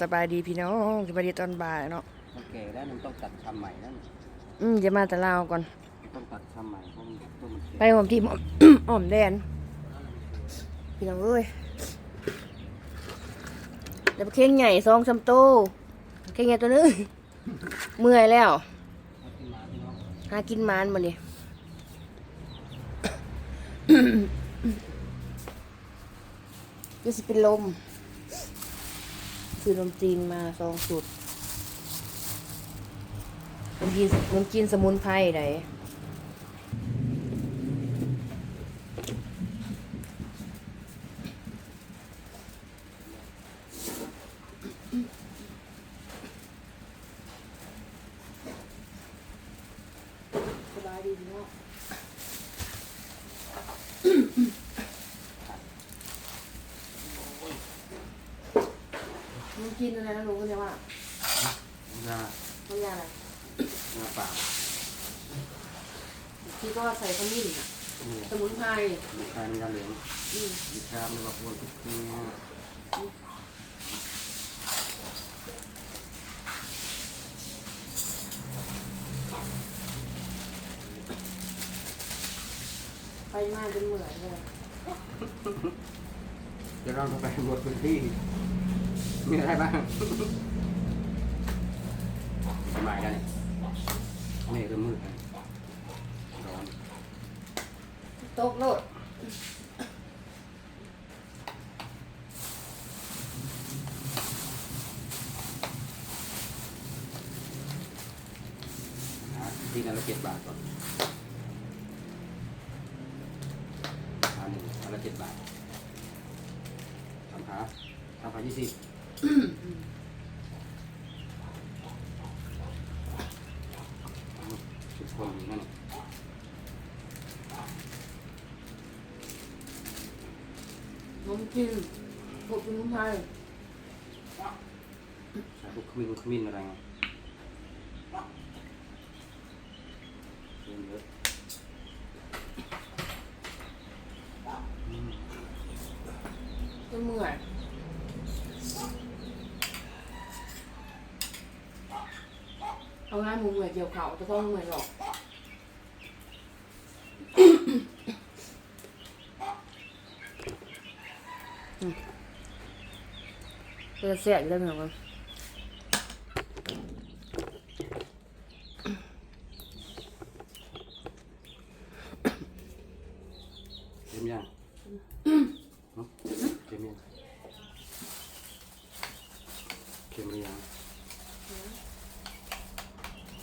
สบายดีพี่น้องสบายดีตอนบ่ายเนาะมันแก่แล้วมันต้องตัดทำใหม่นั่นอืมจะมาแต่ลาวก่อนมันต้องตัดทำใหม่เพราะมันต้นมันไปแก่หอมที่หอมหอมแดน พี่น้องเอ้ยเดี๋ยวไปเข่งใหญ่ซองซัมโตเข่งใหญ่ตัวนึงเมื่อยแล้วเอาขึ้นมาพี่น้องหากินมานมานี่ก็สิเป็นลม ซื้อลมจีนมาซองสุดลมจีนลมจีนสมุนไพรไดสบายดีพี่น้อง ลมจีนอะไรนะลุงก็เรียกว่ายาน้ำยาอะไรยาป่าที่ก็ใส่ขมิ้นอะนี่สมุนไพรมีคายมียาเหลืองอืมมีชามมีบักบัวทุกทีไปมาจนเหมือนเลยเดี๋ยวเราจะไปหมดพื้นที่ มีอะไรบ้างสมัยแล้วนี่เมฆเริ่มมืดแล้วร้อนตกโลดหาที่นั่นละเจ็ดบาทก่อนอันหนึ่งอันละเจ็ดบาทสามขาสามขายี่สิบ ทุกคนอยู่นั่นนมกินพวกสมุนไพรใส่พวกขมิ้นขมิ้นอะไรไงเยอะ จนเหมื่อย เอาง่ายหมูเหมื่อยเกี่ยวเขาจะต้องเหมื่อยหรอกอืมจะเสียอยู่แล้วเหมือนกัน เต็มยังเนาะเต็มยังเต็มหรือยัง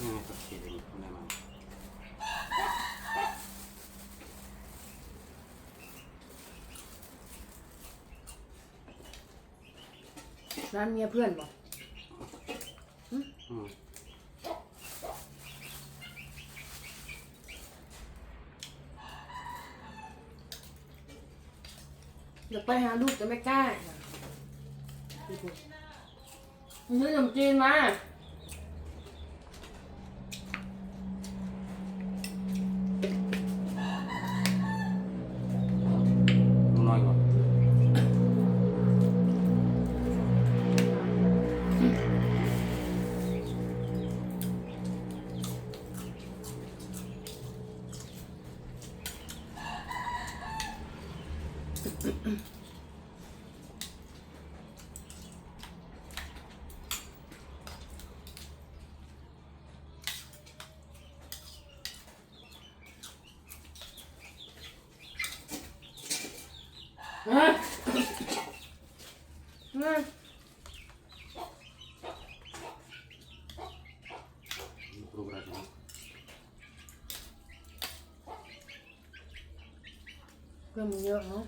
นี่ไงกับเค็มทำได้มา ร้านเมียเพื่อนบอกอืมอยากไปหาลูกจะไม่กล้ามันซื้อขนมจีนมา เฮ้ยเฮ้ย ครูอะไรนะ เพื่อนมึงเยอะเนาะ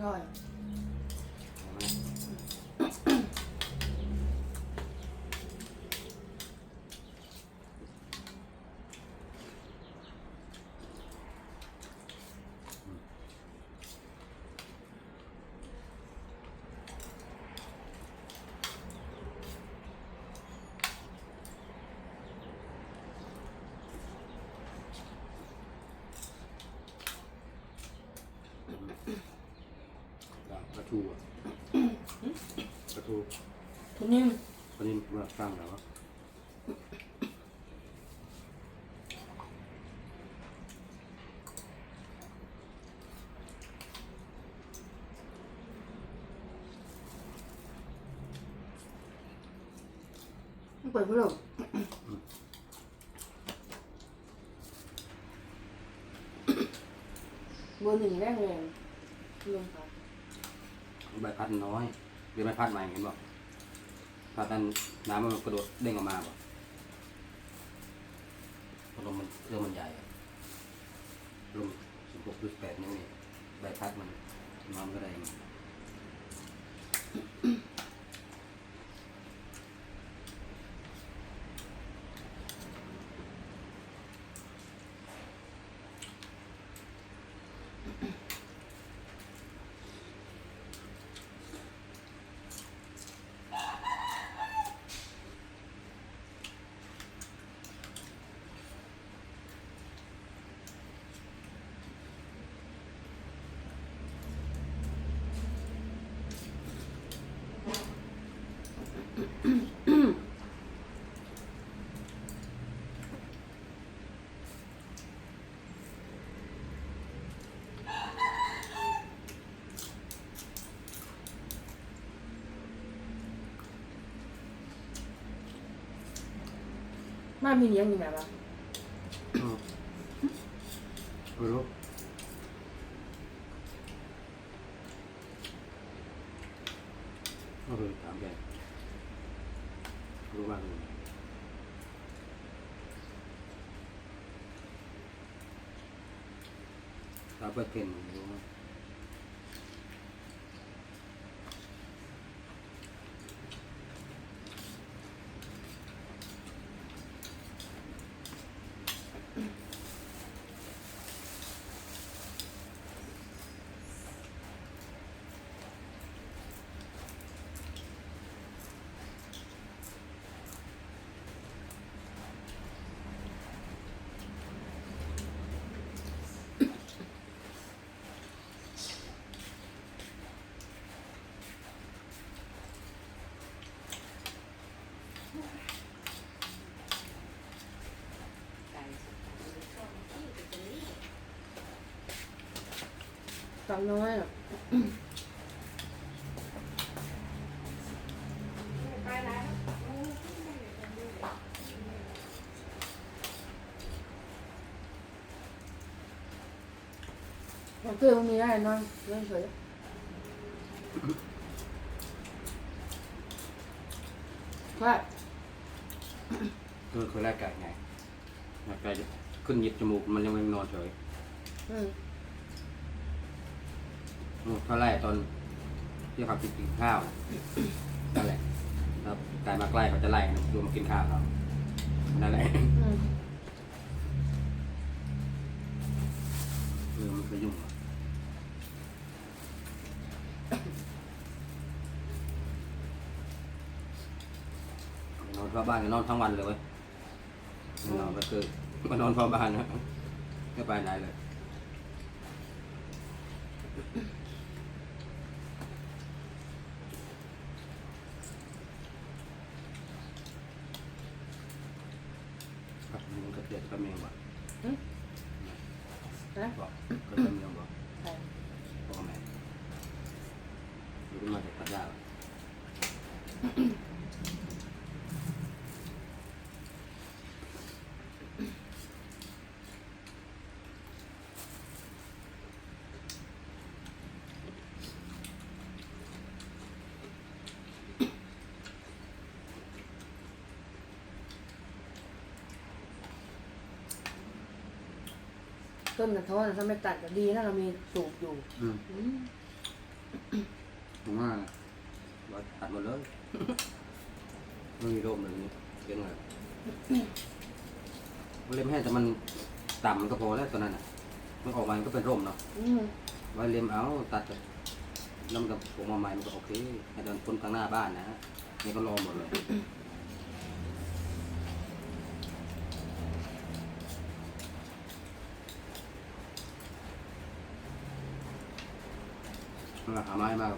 อร่อย อ ทูอะปลาทูทุนิ่มวันนี้มาตั้งแล้ววะเปิดพัดลมเบอร์หนึ่งแรกเลยลงค่ะ ใบพัดน้อยหรือใบพัดใหม่เห็นบอกพัดนั้นน้ำมันกระโดดเด้งออกมาบ่พัดลมมันเครื่องมันใหญ่ลมสิบหกสิบแปดนี่ใบพัดมันน้ำก็ได้ บ้านมีเลี้ยงอยู่ไหนวะไม่รู้ก็คือถามแกรู้บ้างอยู่ถามเปิดเก่งรู้ไหม สาว น้อยอะมันเกิดมันมีได้นอนเล่นเฉยว่าคือคือแรกไก่ไงไก่ขึ้นหยิบจมูกมันยังไม่นอนเฉยอืม อืมเท่าไรตอนที่เขากินข้าวนั่นแหละครับไก่มาใกล้เขาจะไล่กันดูมากินข้าวเรานั่นแหละอืมเออมันไปยุ่งอะนอนเฝ้าบ้านก็นอนทั้งวันเลยเว้ยไม่นอนก็คือมานอนเฝ้าบ้านนะไม่ไปไหนเลยครับมัน ก็เกลียดก็เมียงว่ะนะบอกก็จะมีบอกใช่พ่อแม่รู้มาจากพัทยา ต้นกระท้อนถ้าไม่ตัดก็ดีนะเรามีสูบอยู่อืมอืมผมว่าว่าตัดหมดเลยไม่มีร่มเลยนี่เก่งเลยมันเล็มแห้งแต่มันต่ำมันก็พอแล้วตอนนั้นอะ มันออกมามันก็เป็นร่มเนาะอืมไว้เล็มเอาตัดแบบแล้วมันก็ผมมาใหม่มันก็โอเคให้ตอนคนข้างหน้าบ้านนะฮะนี่ก็รอหมดเลย มันหาไม้มา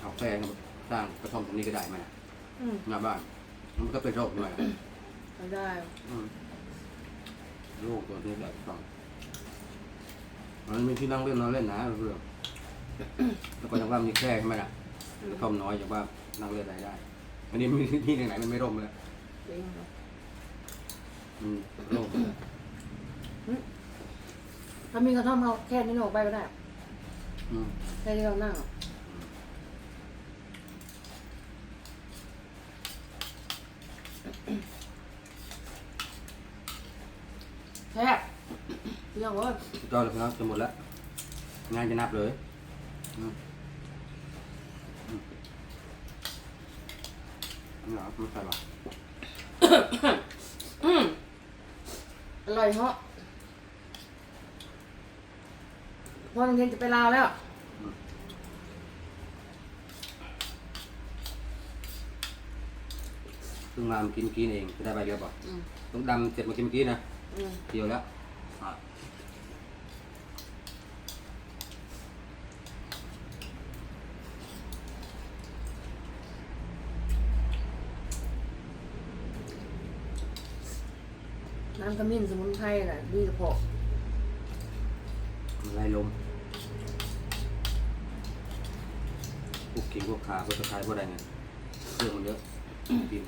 เอาแฟนสร้างกระท่อมตรงนี้ก็ได้ไหมนะอืมหน้าบ้าน มันก็เป็นโรคด้วยนะเอาได้อืมโรคตัวนี้แหละฟังมันมีที่นั่งเล่นนอนเล่นนะเรื่องแล้วก็อย่างว่ามีแค่ใช่ไหมล่ะกระท่อมน้อยอย่างว่านั่งเล่นอะไรได้ อันนี้มีที่ไหนๆมันไม่ร่มเลยเองเหรออืมโรคเลย ถ้ามีกระท่อมเอาแค่นี้ออกไปก็ได้อืม แค่ที่เรานั่งอะแค่เรื่องว่าจอเลยครับจะหมดแล้ว งานจะนับเลยอืมอืมนี่เหรอไม่ใช่หรอ อืมอร่อยเหาะ พอโรงเรียนจะไปลาวแล้วเพิ่งมากินกินเองจะได้ใบเดียวป่ะอืมต้องดำเสร็จมากินเมื่อกี้นะอืมเดียวแล้วอะน้ำขมิ้นสมุนไพรน่ะดีกระเพาะ ไล่ลมพวกขิงพวกขาพวกตะไคร้พวกอะไรเนี่ยเครื่องมันเยอะกิน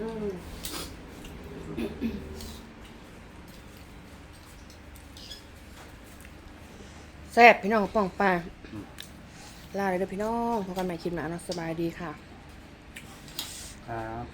อืมแซ่บพี่น้องป้องปลา ลาเลยเด้อพี่น้องพบกันใหม่คลิปหน้าเนาะสบายดีค่ะ ครับ